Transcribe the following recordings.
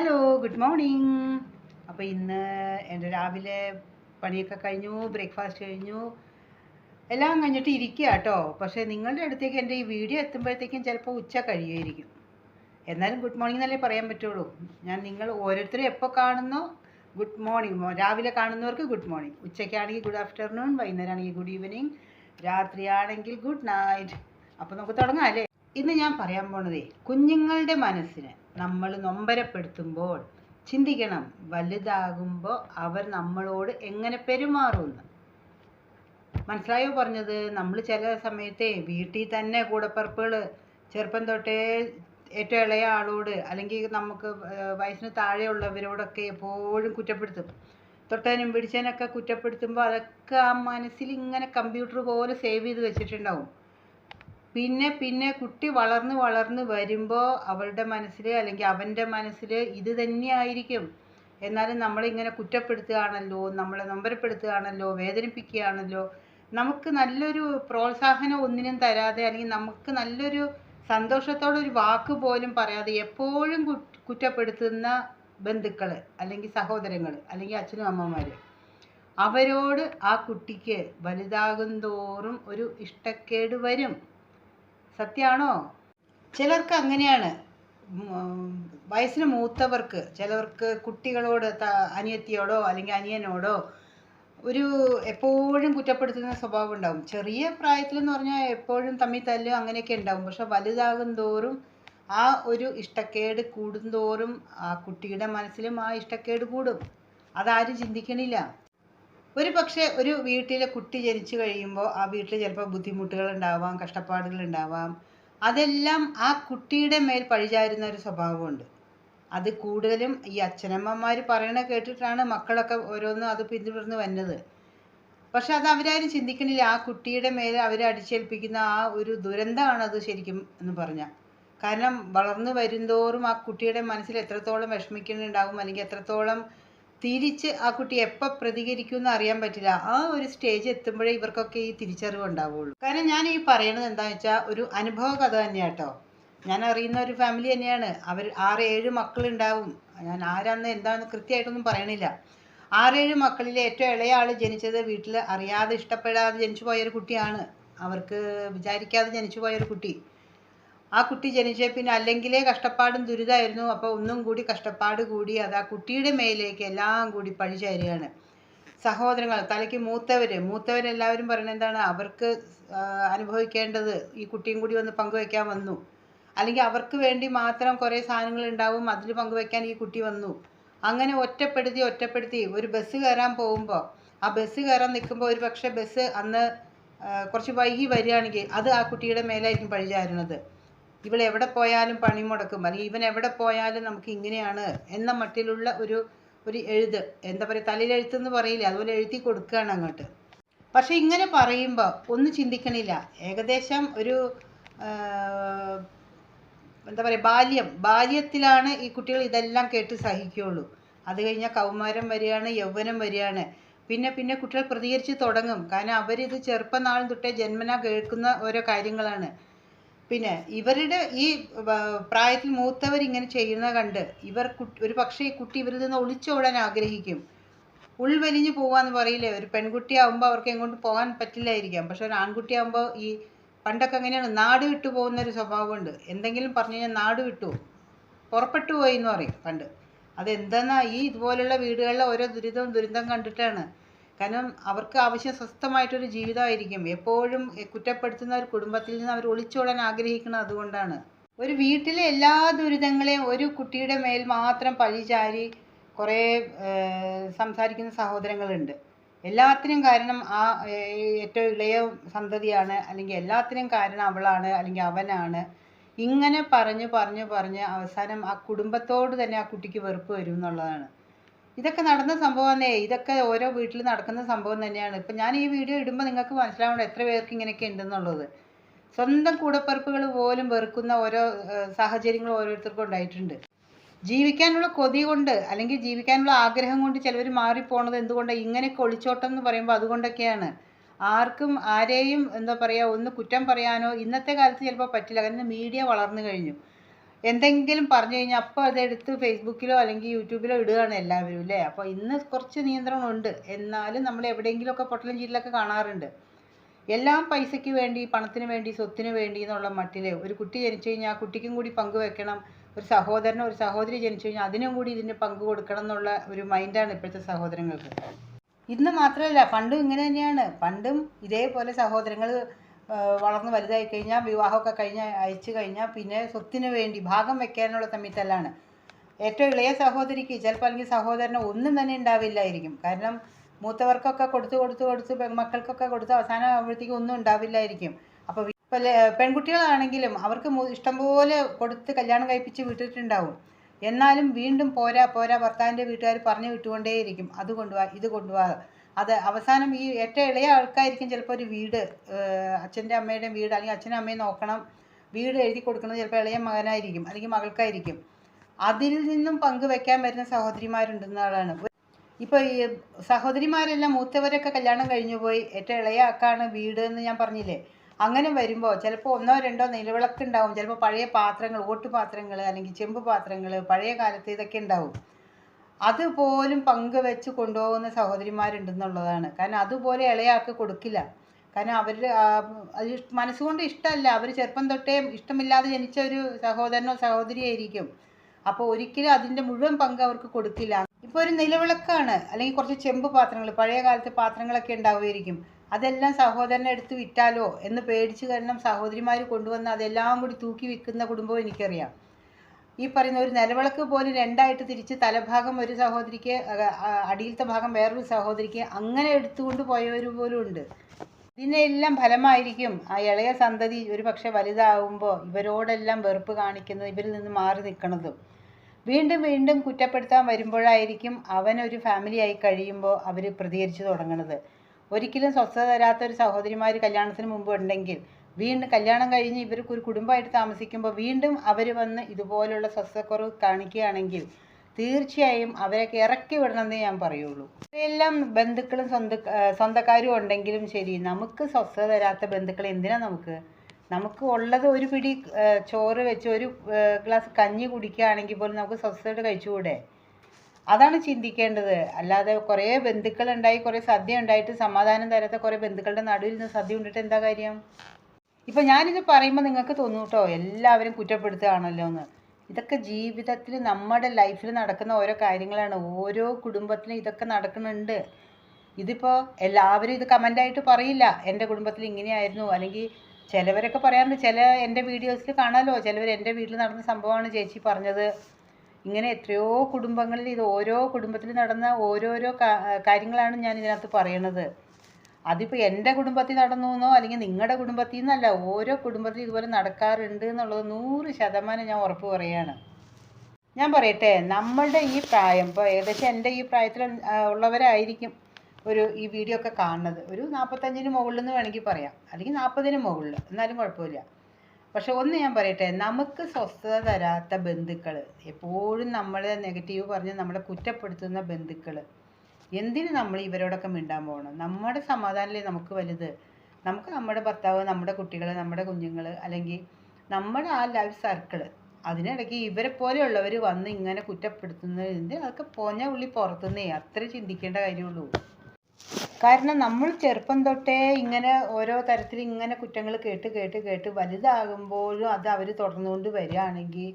Hello good morning അപ്പോൾ ഇന്ന് എന്റെ രാവിലെ പണിയൊക്കെ കഴിഞ്ഞു ബ്രേക്ക്ഫാസ്റ്റ് കഴിഞ്ഞു. എല്ലാം കഴിഞ്ഞിട്ട് ഇരിക്കുക കേട്ടോ പക്ഷേ നിങ്ങളുടെ അടുത്തേക്ക് എന്റെ ഈ വീഡിയോ എത്തുമ്പോഴത്തേക്കും ചിലപ്പോൾ ഉച്ച കഴിയുമായിരിക്കും. എന്നാലും ഗുഡ് മോർണിംഗ് എന്നല്ലേ പറയാൻ പറ്റുള്ളൂ. ഞാൻ നിങ്ങൾ ഓരോരുത്തരും എപ്പോൾ കാണുന്നു? ഗുഡ് മോർണിംഗ് രാവിലെ കാണുന്നവർക്ക് ഗുഡ് മോർണിംഗ് ഉച്ചയ്ക്കാണെങ്കിൽ ഗുഡ് ആഫ്റ്റർനൂൺ വൈകുന്നേരമാണെങ്കിൽ ഗുഡ് ഈവനിങ് രാത്രിയാണെങ്കിൽ ഗുഡ് നൈറ്റ് അപ്പോൾ നമുക്ക് തുടങ്ങാം അല്ലേ? ഇന്ന് ഞാൻ പറയാൻ പോണതേ കുഞ്ഞുങ്ങളുടെ മനസ്സിനെ നമ്മൾ നൊമ്പരപ്പെടുത്തുമ്പോൾ ചിന്തിക്കണം വലുതാകുമ്പോൾ അവർ നമ്മളോട് എങ്ങനെ പെരുമാറുമെന്ന്. മനസ്സിലായോ പറഞ്ഞത്? നമ്മൾ ചില സമയത്തെ വീട്ടിൽ തന്നെ കൂടപ്പറപ്പുകൾ ചെറുപ്പം തൊട്ടേ ഏറ്റവും ഇളയ ആളോട് അല്ലെങ്കിൽ നമുക്ക് വയസ്സിന് താഴെയുള്ളവരോടൊക്കെ എപ്പോഴും കുറ്റപ്പെടുത്തും. തൊട്ടതിനും പിടിച്ചതിനൊക്കെ കുറ്റപ്പെടുത്തുമ്പോൾ അതൊക്കെ ആ മനസ്സിൽ ഇങ്ങനെ കമ്പ്യൂട്ടർ പോലെ സേവ് ചെയ്ത് വെച്ചിട്ടുണ്ടാവും. പിന്നെ പിന്നെ കുട്ടി വളർന്ന് വളർന്ന് വരുമ്പോൾ അവളുടെ മനസ്സിൽ അല്ലെങ്കിൽ അവന്റെ മനസ്സിൽ ഇത് തന്നെയായിരിക്കും. എന്നാലും നമ്മളിങ്ങനെ കുറ്റപ്പെടുത്തുകയാണല്ലോ നമ്മളെ നൊമ്പരപ്പെടുത്തുകയാണല്ലോ വേദനിപ്പിക്കുകയാണല്ലോ നമുക്ക് നല്ലൊരു പ്രോത്സാഹനം ഒന്നിനും തരാതെ അല്ലെങ്കിൽ നമുക്ക് നല്ലൊരു സന്തോഷത്തോടെ ഒരു വാക്ക് പോലും പറയാതെ എപ്പോഴും കുറ്റപ്പെടുത്തുന്ന ബന്ധുക്കൾ അല്ലെങ്കിൽ സഹോദരങ്ങൾ അല്ലെങ്കിൽ അച്ഛനും അമ്മമാർ അവരോട് ആ കുട്ടിക്ക് വലുതാകും തോറും ഒരു ഇഷ്ടക്കേട് വരും. സത്യമാണോ ചിലർക്ക് അങ്ങനെയാണ്. വയസ്സിന് മൂത്തവർക്ക് ചിലവർക്ക് കുട്ടികളോട് അനിയത്തിയോടോ അല്ലെങ്കിൽ അനിയനോടോ ഒരു എപ്പോഴും കുറ്റപ്പെടുത്തുന്ന സ്വഭാവം ഉണ്ടാവും. ചെറിയ പ്രായത്തിലെന്ന് പറഞ്ഞാൽ എപ്പോഴും തമ്മിൽ തല്ലും അങ്ങനെയൊക്കെ ഉണ്ടാവും. പക്ഷെ വലുതാകും തോറും ആ ഒരു ഇഷ്ടക്കേട് കൂടുന്തോറും ആ കുട്ടിയുടെ മനസ്സിലും ആ ഇഷ്ടക്കേട് കൂടും. അതാരും ചിന്തിക്കണില്ല. ഒരു പക്ഷേ ഒരു വീട്ടിലെ കുട്ടി ജനിച്ചു കഴിയുമ്പോൾ ആ വീട്ടിൽ ചിലപ്പോൾ ബുദ്ധിമുട്ടുകൾ ഉണ്ടാവാം കഷ്ടപ്പാടുകൾ ഉണ്ടാവാം അതെല്ലാം ആ കുട്ടിയുടെ മേൽ പഴിചാരുന്ന ഒരു സ്വഭാവമുണ്ട്. അത് കൂടുതലും ഈ അച്ഛനമ്മമാർ പറയണ കേട്ടിട്ടാണ് മക്കളൊക്കെ ഓരോന്നും അത് പിന്തുടർന്ന് വന്നത്. പക്ഷെ അത് അവരാരും ചിന്തിക്കണില്ല. ആ കുട്ടിയുടെ മേൽ അവരെ അടിച്ചേൽപ്പിക്കുന്ന ആ ഒരു ദുരന്തമാണ് അത് ശരിക്കും എന്ന് പറഞ്ഞാൽ കാരണം വളർന്നു വരുന്തോറും ആ കുട്ടിയുടെ മനസ്സിൽ എത്രത്തോളം വിഷമിക്കുന്നുണ്ടാവും അല്ലെങ്കിൽ എത്രത്തോളം തിരിച്ച് ആ കുട്ടി എപ്പ പ്രതികരിക്കും എന്ന് അറിയാൻ പറ്റില്ല. ആ ഒരു സ്റ്റേജ് എത്തുമ്പോഴേ ഇവർക്കൊക്കെ ഈ തിരിച്ചറിവ് ഉണ്ടാവുള്ളൂ. കാരണം ഞാൻ ഈ പറയണത് എന്താണെന്ന് വെച്ചാൽ ഒരു അനുഭവ കഥ തന്നെയാണ് കേട്ടോ ഞാൻ അറിയുന്ന ഒരു ഫാമിലി തന്നെയാണ്. അവർ ആറ് ഏഴ് മക്കളുണ്ടാവും. ഞാൻ ആരാന്ന് എന്താന്ന് കൃത്യമായിട്ടൊന്നും പറയണില്ല. ആറേഴ് മക്കളിൽ ഏറ്റവും ഇളയ ആൾ ജനിച്ചത് വീട്ടിൽ അറിയാതെ ഇഷ്ടപ്പെടാതെ ജനിച്ചു പോയൊരു കുട്ടിയാണ്. അവർക്ക് വിചാരിക്കാതെ ജനിച്ചു പോയൊരു കുട്ടി. ആ കുട്ടി ജനിച്ച പിന്നെ അല്ലെങ്കിലേ കഷ്ടപ്പാടും ദുരിതമായിരുന്നു അപ്പോൾ ഒന്നും കൂടി കഷ്ടപ്പാട് കൂടി അത് ആ കുട്ടിയുടെ മേലേക്ക് എല്ലാം കൂടി പഴിചാരുകയാണ്. സഹോദരങ്ങൾ തലയ്ക്ക് മൂത്തവർ മൂത്തവരെല്ലാവരും പറയുന്നത് എന്താണ്? അവർക്ക് അനുഭവിക്കേണ്ടത് ഈ കുട്ടിയും കൂടി വന്ന് പങ്കുവെക്കാൻ വന്നു. അല്ലെങ്കിൽ അവർക്ക് വേണ്ടി മാത്രം കുറേ സാധനങ്ങൾ ഉണ്ടാവും അതിൽ പങ്കുവെക്കാൻ ഈ കുട്ടി വന്നു. അങ്ങനെ ഒറ്റപ്പെടുത്തി ഒറ്റപ്പെടുത്തി ഒരു ബസ് കയറാൻ പോകുമ്പോൾ ആ ബസ് കയറാൻ നിൽക്കുമ്പോൾ ഒരു പക്ഷേ ബസ് അന്ന് കുറച്ച് വൈകി വരികയാണെങ്കിൽ അത് ആ കുട്ടിയുടെ മേലായിരിക്കും പഴിചാരുന്നത്. ഇവൾ എവിടെ പോയാലും പണി മുടക്കും. അല്ലെങ്കിൽ ഇവൻ എവിടെ പോയാലും നമുക്ക് ഇങ്ങനെയാണ് എന്ന മട്ടിലുള്ള ഒരു ഒരു എഴുത്. എന്താ പറയുക തലയിലെഴുത്ത് എന്ന് പറയില്ല അതുപോലെ എഴുതി കൊടുക്കുകയാണ് അങ്ങോട്ട്. പക്ഷെ ഇങ്ങനെ പറയുമ്പോൾ ഒന്നും ചിന്തിക്കണില്ല. ഏകദേശം ഒരു എന്താ പറയുക ബാല്യം. ബാല്യത്തിലാണ് ഈ കുട്ടികൾ ഇതെല്ലാം കേട്ട് സഹിക്കുകയുള്ളൂ. അത് കഴിഞ്ഞാൽ കൗമാരം വരികയാണ് യൗവനം വരികയാണ് പിന്നെ പിന്നെ കുട്ടികൾ പ്രതികരിച്ച് തുടങ്ങും. കാരണം അവരിത് ചെറുപ്പനാളും തൊട്ടേ ജന്മന കേൾക്കുന്ന ഓരോ കാര്യങ്ങളാണ്. പിന്നെ ഇവരുടെ ഈ പ്രായത്തിൽ മൂത്തവർ ഇങ്ങനെ ചെയ്യുന്ന കണ്ട് ഇവർ ഒരു പക്ഷേ കുട്ടി ഇവരിൽ നിന്ന് ഒളിച്ചോടാൻ ആഗ്രഹിക്കും. ഉൾവലിഞ്ഞു പോവാന്ന് പറയില്ലേ ഒരു പെൺകുട്ടിയാകുമ്പോൾ അവർക്ക് എങ്ങോട്ട് പോകാൻ പറ്റില്ലായിരിക്കാം. പക്ഷെ ഒരു ആൺകുട്ടിയാകുമ്പോൾ ഈ പണ്ടൊക്കെ അങ്ങനെയാണ് നാട് വിട്ടു പോകുന്ന ഒരു സ്വഭാവമുണ്ട്. എന്തെങ്കിലും പറഞ്ഞു കഴിഞ്ഞാൽ നാട് വിട്ടു പുറപ്പെട്ടു പോയി എന്ന് പറയും പണ്ട്. അതെന്തെന്നാ ഈ ഇതുപോലുള്ള വീടുകളിലെ ഓരോ ദുരിതവും ദുരിതം കണ്ടിട്ടാണ് കാരണം അവർക്ക് ആവശ്യം സ്വസ്ഥമായിട്ടൊരു ജീവിതമായിരിക്കും. എപ്പോഴും കുറ്റപ്പെടുത്തുന്ന ഒരു കുടുംബത്തിൽ നിന്ന് അവർ ഒളിച്ചോടാൻ ആഗ്രഹിക്കുന്നത് അതുകൊണ്ടാണ്. ഒരു വീട്ടിലെ എല്ലാ ദുരിതങ്ങളെയും ഒരു കുട്ടിയുടെ മേൽ മാത്രം പഴിചാരി കുറേ സംസാരിക്കുന്ന സഹോദരങ്ങളുണ്ട്. എല്ലാത്തിനും കാരണം ആ ഏറ്റവും ഇളയ സന്തതിയാണ് അല്ലെങ്കിൽ എല്ലാത്തിനും കാരണം അവളാണ് അല്ലെങ്കിൽ അവനാണ്. ഇങ്ങനെ പറഞ്ഞ് പറഞ്ഞ് പറഞ്ഞ് അവസാനം ആ കുടുംബത്തോട് തന്നെ ആ കുട്ടിക്ക് വെറുപ്പ് വരും എന്നുള്ളതാണ്. ഇതൊക്കെ നടന്ന സംഭവമാണേ ഇതൊക്കെ ഓരോ വീട്ടിൽ നടക്കുന്ന സംഭവം തന്നെയാണ്. ഇപ്പം ഞാൻ ഈ വീഡിയോ ഇടുമ്പോൾ നിങ്ങൾക്ക് മനസ്സിലാവണം എത്ര പേർക്ക് ഇങ്ങനെയൊക്കെ ഉണ്ടെന്നുള്ളത്. സ്വന്തം കൂടപ്പിറപ്പുകൾ പോലും വെറുക്കുന്ന ഓരോ സാഹചര്യങ്ങൾ ഓരോരുത്തർക്കും ഉണ്ടായിട്ടുണ്ട്. ജീവിക്കാനുള്ള കൊതി കൊണ്ട് അല്ലെങ്കിൽ ജീവിക്കാനുള്ള ആഗ്രഹം കൊണ്ട് ചിലവർ മാറിപ്പോണത് എന്തുകൊണ്ടാണ് ഇങ്ങനെയൊക്കെ ഒളിച്ചോട്ടം എന്ന് പറയുമ്പോൾ അതുകൊണ്ടൊക്കെയാണ്. ആർക്കും ആരെയും എന്താ പറയുക ഒന്ന് കുറ്റം പറയാനോ ഇന്നത്തെ കാലത്ത് ചിലപ്പോൾ പറ്റില്ല. കാരണം മീഡിയ വളർന്നു കഴിഞ്ഞു. എന്തെങ്കിലും പറഞ്ഞു കഴിഞ്ഞാൽ അപ്പോൾ അതെടുത്ത് ഫേസ്ബുക്കിലോ അല്ലെങ്കിൽ യൂട്യൂബിലോ ഇടുകയാണ് എല്ലാവരും അല്ലേ അപ്പോൾ ഇന്ന് കുറച്ച് നിയന്ത്രണമുണ്ട്. എന്നാലും നമ്മൾ എവിടെയെങ്കിലുമൊക്കെ പൊട്ടലും ചീറ്റിലൊക്കെ കാണാറുണ്ട്. എല്ലാം പൈസയ്ക്ക് വേണ്ടി പണത്തിന് വേണ്ടി സ്വത്തിന് വേണ്ടി എന്നുള്ള മട്ടിൽ ഒരു കുട്ടി ജനിച്ചു കഴിഞ്ഞാൽ ആ കുട്ടിക്കും കൂടി പങ്ക് വെക്കണം. ഒരു സഹോദരനോ ഒരു സഹോദരി ജനിച്ചു കഴിഞ്ഞാൽ അതിനും കൂടി ഇതിന് പങ്ക് കൊടുക്കണം എന്നുള്ള ഒരു മൈൻഡാണ് ഇപ്പോഴത്തെ സഹോദരങ്ങൾക്ക്. ഇന്ന് മാത്രമല്ല പണ്ടും ഇങ്ങനെ തന്നെയാണ്. പണ്ടും ഇതേപോലെ സഹോദരങ്ങൾ വളർന്ന് വലുതായി കഴിഞ്ഞാൽ വിവാഹമൊക്കെ കഴിഞ്ഞ് അയച്ചു കഴിഞ്ഞാൽ പിന്നെ സ്വത്തിന് വേണ്ടി ഭാഗം വെക്കാനുള്ള തമ്മിത്തല്ലാണ്. ഏറ്റവും ഇളയ സഹോദരിക്ക് ചിലപ്പോൾ അല്ലെങ്കിൽ സഹോദരന് ഒന്നും തന്നെ ഉണ്ടാവില്ലായിരിക്കും. കാരണം മൂത്തവർക്കൊക്കെ കൊടുത്തു കൊടുത്തു കൊടുത്ത് പെൺമക്കൾക്കൊക്കെ കൊടുത്ത് അവസാനം ആകുമ്പോഴത്തേക്കും ഒന്നും ഉണ്ടാവില്ലായിരിക്കും. അപ്പോൾ ഇപ്പോൾ പെൺകുട്ടികളാണെങ്കിലും അവർക്ക് ഇഷ്ടംപോലെ കൊടുത്ത് കല്യാണം കഴിപ്പിച്ച് വിട്ടിട്ടുണ്ടാവും. എന്നാലും വീണ്ടും പോരാ പോരാ ഭർത്താവിന്റെ വീട്ടുകാർ പറഞ്ഞു വിട്ടുകൊണ്ടേയിരിക്കും. അത് കൊണ്ടുപോവാ ഇത് കൊണ്ടുപോവാ അവസാനം ഈ ഏറ്റവും ഇളയ ആൾക്കായിരിക്കും ചിലപ്പോൾ ഒരു വീട് അച്ഛന്റെ അമ്മയുടെയും വീട് അല്ലെങ്കിൽ അച്ഛനും അമ്മയും നോക്കണം. വീട് എഴുതി കൊടുക്കുന്നത് ചിലപ്പോൾ ഇളയ മകനായിരിക്കും അല്ലെങ്കിൽ മകൾക്കായിരിക്കും. അതിൽ നിന്നും പങ്കുവെക്കാൻ വരുന്ന സഹോദരിമാരുണ്ടെന്നാണ് ഇപ്പോൾ ഈ സഹോദരിമാരെല്ലാം മൂത്തവരൊക്കെ കല്യാണം കഴിഞ്ഞു പോയി. ഏറ്റവും ഇളയ ആക്കാണ് വീട് എന്ന് ഞാൻ പറഞ്ഞില്ലേ? അങ്ങനെ വരുമ്പോൾ ചിലപ്പോൾ ഒന്നോ രണ്ടോ നിലവിളക്ക് ഉണ്ടാവും. ചിലപ്പോൾ പഴയ പാത്രങ്ങൾ ഓട്ടുപാത്രങ്ങൾ അല്ലെങ്കിൽ ചെമ്പ് പാത്രങ്ങൾ പഴയ കാലത്ത് ഇതൊക്കെ ഉണ്ടാവും. അതുപോലും പങ്കുവെച്ച് കൊണ്ടുപോകുന്ന സഹോദരിമാരുണ്ടെന്നുള്ളതാണ്. കാരണം അതുപോലെ ഇളയാൾക്ക് കൊടുക്കില്ല. കാരണം അവർ അത് മനസ്സുകൊണ്ട് ഇഷ്ടമല്ല. അവർ ചെറുപ്പം തൊട്ടേ ഇഷ്ടമില്ലാതെ ജനിച്ച ഒരു സഹോദരനോ സഹോദരിയായിരിക്കും അപ്പോൾ ഒരിക്കലും അതിന്റെ മുഴുവൻ പങ്ക് അവർക്ക് കൊടുക്കില്ല. ഇപ്പോൾ ഒരു നിലവിളക്കാണ്. അല്ലെങ്കിൽ കുറച്ച് ചെമ്പ് പാത്രങ്ങൾ പഴയ കാലത്തെ പാത്രങ്ങളൊക്കെ ഉണ്ടാവുമായിരിക്കും. അതെല്ലാം സഹോദരനെ എടുത്ത് വിറ്റാലോ എന്ന് പേടിച്ച് കാരണം സഹോദരിമാർ കൊണ്ടുവന്ന് അതെല്ലാം കൂടി തൂക്കി വിൽക്കുന്ന കുടുംബവും എനിക്കറിയാം. ഈ പറയുന്ന ഒരു നിലവിളക്ക് പോലും രണ്ടായിട്ട് തിരിച്ച് തലഭാഗം ഒരു സഹോദരിക്ക് അടിയിലത്തെ ഭാഗം വേറൊരു സഹോദരിക്ക് അങ്ങനെ എടുത്തുകൊണ്ട് പോയവർ പോലും ഉണ്ട്. ഇതിനെല്ലാം ഫലമായിരിക്കും ആ ഇളയ സന്തതി ഒരു പക്ഷെ വലുതാവുമ്പോൾ ഇവരോടെല്ലാം വെറുപ്പ് കാണിക്കുന്നത് ഇവരിൽ നിന്ന് മാറി നിൽക്കുന്നതും വീണ്ടും വീണ്ടും കുറ്റപ്പെടുത്താൻ വരുമ്പോഴായിരിക്കും അവനൊരു ഫാമിലി ആയി കഴിയുമ്പോൾ അവർ പ്രതികരിച്ചു തുടങ്ങുന്നത് ഒരിക്കലും സ്വസ്ഥത തരാത്ത ഒരു സഹോദരിമാർ കല്യാണത്തിന് മുമ്പ് ഉണ്ടെങ്കിൽ വീണ്ടും കല്യാണം കഴിഞ്ഞ് ഇവർക്ക് ഒരു കുടുംബമായിട്ട് താമസിക്കുമ്പോൾ വീണ്ടും അവർ വന്ന് ഇതുപോലുള്ള സ്വസ്ഥക്കുറവ് കാണിക്കുകയാണെങ്കിൽ തീർച്ചയായും അവരൊക്കെ ഇറക്കി വിടണമെന്നേ ഞാൻ പറയുള്ളൂ. ഇവരെല്ലാം ബന്ധുക്കളും സ്വന്ത സ്വന്തക്കാരും ഉണ്ടെങ്കിലും ശരി നമുക്ക് സ്വസ്ഥത തരാത്ത ബന്ധുക്കൾ എന്തിനാ നമുക്ക്? നമുക്ക് ഉള്ളത് ഒരു പിടി ചോറ് വെച്ച് ഒരു ഗ്ലാസ് കഞ്ഞി കുടിക്കുകയാണെങ്കിൽ പോലും നമുക്ക് സ്വസ്ഥത കഴിച്ചുകൂടെ? അതാണ് ചിന്തിക്കേണ്ടത്. അല്ലാതെ കുറേ ബന്ധുക്കളുണ്ടായി കുറേ സദ്യ ഉണ്ടായിട്ട് സമാധാനം തരാത്ത കുറേ ബന്ധുക്കളുടെ നടുവിൽ നിന്ന് സദ്യ ഉണ്ടിട്ട് എന്താ കാര്യം? ഇപ്പം ഞാനിത് പറയുമ്പോൾ നിങ്ങൾക്ക് തോന്നും കേട്ടോ എല്ലാവരും കുറ്റപ്പെടുത്തുകയാണല്ലോ എന്ന്. ഇതൊക്കെ ജീവിതത്തിൽ നമ്മുടെ ലൈഫിൽ നടക്കുന്ന ഓരോ കാര്യങ്ങളാണ്. ഓരോ കുടുംബത്തിലും ഇതൊക്കെ നടക്കുന്നുണ്ട്. ഇതിപ്പോൾ എല്ലാവരും ഇത് കമന്റായിട്ട് പറയില്ല. എന്റെ കുടുംബത്തിൽ ഇങ്ങനെയായിരുന്നു. അല്ലെങ്കിൽ ചിലവരൊക്കെ പറയാറുണ്ട് ചില എന്റെ വീഡിയോസിൽ കാണാമല്ലോ ചിലവർ എന്റെ വീട്ടിൽ നടന്ന സംഭവമാണ് ചേച്ചി പറഞ്ഞത്. ഇങ്ങനെ എത്രയോ കുടുംബങ്ങളിൽ ഇത് ഓരോ കുടുംബത്തിൽ നടന്ന ഓരോരോ കാര്യങ്ങളാണ് ഞാൻ ഇതിനകത്ത് പറയണത്. അതിപ്പോൾ എന്റെ കുടുംബത്തിൽ നടന്നു എന്നോ അല്ലെങ്കിൽ നിങ്ങളുടെ കുടുംബത്തിൽ നിന്നല്ല ഓരോ കുടുംബത്തിലും ഇതുപോലെ നടക്കാറുണ്ട് എന്നുള്ളത് നൂറ് ശതമാനം ഞാൻ ഉറപ്പ് പറയാണ് ഞാൻ പറയട്ടെ നമ്മളുടെ ഈ പ്രായം ഇപ്പോൾ ഏകദേശം എന്റെ ഈ പ്രായത്തിൽ ഉള്ളവരായിരിക്കും ഒരു ഈ വീഡിയോ ഒക്കെ കാണുന്നത്. ഒരു നാൽപ്പത്തഞ്ചിന് മുകളിൽ എന്ന് വേണമെങ്കിൽ പറയാം അല്ലെങ്കിൽ നാൽപ്പതിന് മുകളിൽ എന്നാലും കുഴപ്പമില്ല. പക്ഷെ ഒന്ന് ഞാൻ പറയട്ടെ നമുക്ക് സ്വസ്ഥത തരാത്ത ബന്ധുക്കൾ എപ്പോഴും നമ്മളെ നെഗറ്റീവ് പറഞ്ഞ് നമ്മളെ കുറ്റപ്പെടുത്തുന്ന ബന്ധുക്കൾ എന്തിന് നമ്മൾ ഇവരോടൊക്കെ മിണ്ടാൻ പോകണം? നമ്മുടെ സമാധാനമല്ലേ നമുക്ക് വലുത്. നമുക്ക് നമ്മുടെ ഭർത്താവ് നമ്മുടെ കുട്ടികൾ നമ്മുടെ കുഞ്ഞുങ്ങൾ അല്ലെങ്കിൽ നമ്മുടെ ആ ലൈഫ് സർക്കിൾ അതിനിടയ്ക്ക് ഇവരെ പോലെയുള്ളവർ വന്ന് ഇങ്ങനെ കുറ്റപ്പെടുത്തുന്നതിന്റെ അതൊക്കെ പോഞ്ഞ ഉള്ളി പുറത്തുനിന്നേ അത്ര ചിന്തിക്കേണ്ട കാര്യമുള്ളൂ. കാരണം നമ്മൾ ചെറുപ്പം തൊട്ടേ ഇങ്ങനെ ഓരോ തരത്തിൽ ഇങ്ങനെ കുറ്റങ്ങൾ കേട്ട് കേട്ട് കേട്ട് വലുതാകുമ്പോഴും അത് അവർ തുടർന്നുകൊണ്ട് വരികയാണെങ്കിൽ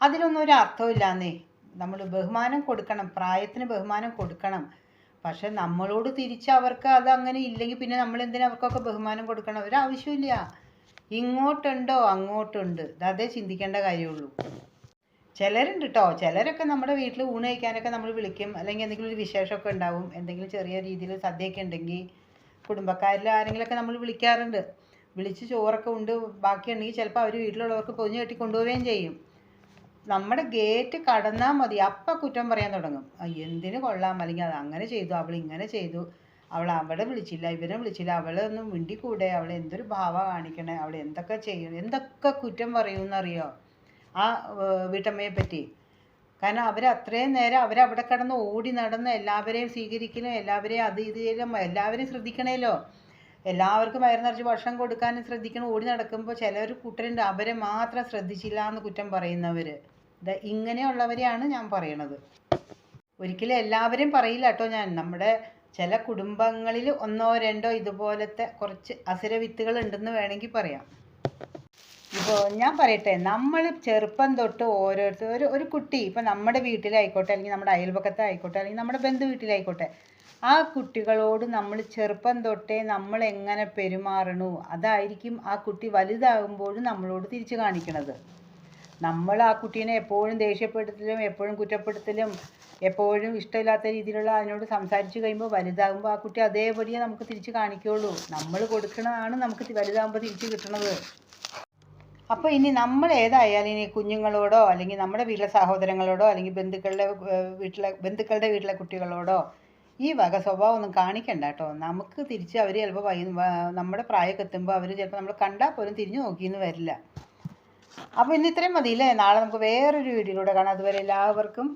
അതിനൊന്നും ഒരു അർത്ഥമില്ലാന്നേ നമ്മൾ ബഹുമാനം കൊടുക്കണം പ്രായത്തിന് ബഹുമാനം കൊടുക്കണം. പക്ഷെ നമ്മളോട് തിരിച്ച് അവർക്ക് അത് അങ്ങനെ ഇല്ലെങ്കിൽ പിന്നെ നമ്മൾ എന്തിനാ അവർക്കൊക്കെ ബഹുമാനം കൊടുക്കണം? ഒരാവശ്യമില്ല ഇങ്ങോട്ടുണ്ടോ? അങ്ങോട്ടുണ്ട്. അതേ ചിന്തിക്കേണ്ട കാര്യമുള്ളൂ. ചിലരുണ്ട് കേട്ടോ ചിലരൊക്കെ നമ്മുടെ വീട്ടിൽ ഊണ് കഴിക്കാനൊക്കെ നമ്മൾ വിളിക്കും. അല്ലെങ്കിൽ എന്തെങ്കിലും ഒരു വിശേഷമൊക്കെ ഉണ്ടാവും. എന്തെങ്കിലും ചെറിയ രീതിയിൽ സദ്യയൊക്കെ ഉണ്ടെങ്കിൽ കുടുംബക്കാരിൽ ആരെങ്കിലുമൊക്കെ നമ്മൾ വിളിക്കാറുണ്ട്. വിളിച്ച് ചോറൊക്കെ ഉണ്ട്. ബാക്കിയുണ്ടെങ്കിൽ ചിലപ്പോൾ അവർ വീട്ടിലുള്ളവർക്ക് പൊതിഞ്ഞ് കെട്ടി കൊണ്ടുപോവുകയും ചെയ്യും. നമ്മുടെ ഗേറ്റ് കടന്നാൽ മതി. അപ്പം കുറ്റം പറയാൻ തുടങ്ങും. എന്തിന് കൊള്ളാം. അല്ലെങ്കിൽ അത് അങ്ങനെ ചെയ്തു. അവൾ ഇങ്ങനെ ചെയ്തു. അവൾ അവിടെ വിളിച്ചില്ല. ഇവനെ വിളിച്ചില്ല. അവളൊന്നും മിണ്ടിക്കൂടെ? അവൾ എന്തൊരു ഭാവ കാണിക്കണേ? അവൾ എന്തൊക്കെ ചെയ്യണം? എന്തൊക്കെ കുറ്റം പറയുമെന്നറിയോ? ആ വീട്ടമ്മയെ പറ്റി. കാരണം അവർ അത്രയും നേരം അവരവിടെ കിടന്ന് ഓടി നടന്ന് എല്ലാവരെയും സ്വീകരിക്കലും എല്ലാവരെയും അത് ഇത് ചെയ്യലും എല്ലാവരെയും ശ്രദ്ധിക്കണേലോ? എല്ലാവർക്കും വയറ് നിറച്ച് ഭക്ഷണം കൊടുക്കാനും ശ്രദ്ധിക്കണം. ഓടി നടക്കുമ്പോൾ ചിലർ കൂട്ടരുണ്ട്. അവരെ മാത്രം ശ്രദ്ധിച്ചില്ല എന്ന് കുറ്റം പറയുന്നവർ ഇത് ഇങ്ങനെയുള്ളവരെയാണ് ഞാൻ പറയണത്. ഒരിക്കലും എല്ലാവരെയും പറയില്ല കേട്ടോ ഞാൻ. നമ്മുടെ ചില കുടുംബങ്ങളിൽ ഒന്നോ രണ്ടോ ഇതുപോലത്തെ കുറച്ച് അസുര വിത്തുകൾ ഉണ്ടെന്ന് വേണമെങ്കിൽ പറയാം. ഇപ്പോൾ ഞാൻ പറയട്ടെ നമ്മൾ ചെറുപ്പം തൊട്ട് ഓരോരുത്തർ ഒരു ഒരു കുട്ടി ഇപ്പം നമ്മുടെ വീട്ടിലായിക്കോട്ടെ അല്ലെങ്കിൽ നമ്മുടെ അയൽപക്കത്തെ ആയിക്കോട്ടെ അല്ലെങ്കിൽ നമ്മുടെ ബന്ധു വീട്ടിലായിക്കോട്ടെ ആ കുട്ടികളോട് നമ്മൾ ചെറുപ്പം തൊട്ടേ നമ്മൾ എങ്ങനെ പെരുമാറണു? അതായിരിക്കും ആ കുട്ടി വലുതാകുമ്പോഴും നമ്മളോട് തിരിച്ചു കാണിക്കണത്. നമ്മൾ ആ കുട്ടീനെ എപ്പോഴും ദേഷ്യപ്പെടുത്തലും എപ്പോഴും കുറ്റപ്പെടുത്തലും എപ്പോഴും ഇഷ്ടമില്ലാത്ത രീതിയിലുള്ള അതിനോട് സംസാരിച്ച് കഴിയുമ്പോൾ വലുതാകുമ്പോൾ ആ കുട്ടി അതേപടിയെ നമുക്ക് തിരിച്ച് കാണിക്കുകയുള്ളൂ. നമ്മൾ കൊടുക്കണതാണ് നമുക്ക് വലുതാകുമ്പോൾ തിരിച്ച് കിട്ടണത്. അപ്പോൾ ഇനി നമ്മൾ ഏതായാലും ഇനി കുഞ്ഞുങ്ങളോടോ അല്ലെങ്കിൽ നമ്മുടെ വീട്ടിലെ സഹോദരങ്ങളോടോ അല്ലെങ്കിൽ ബന്ധുക്കളുടെ വീട്ടിലെ ബന്ധുക്കളുടെ വീട്ടിലെ കുട്ടികളോടോ ഈ വക സ്വഭാവം ഒന്നും കാണിക്കണ്ട കേട്ടോ. നമുക്ക് തിരിച്ച് അവർ ചിലപ്പോൾ നമ്മുടെ പ്രായമൊക്കെ എത്തുമ്പോൾ അവർ ചിലപ്പോൾ നമ്മൾ കണ്ടാൽ പോലും തിരിഞ്ഞു നോക്കിയെന്ന് വരില്ല. അപ്പോൾ ഇന്ന് ഇത്രയും മതിയില്ലേ? നാളെ നമുക്ക് വേറൊരു വീഡിയോയിലൂടെ കാണാം. അതുവരെ എല്ലാവർക്കും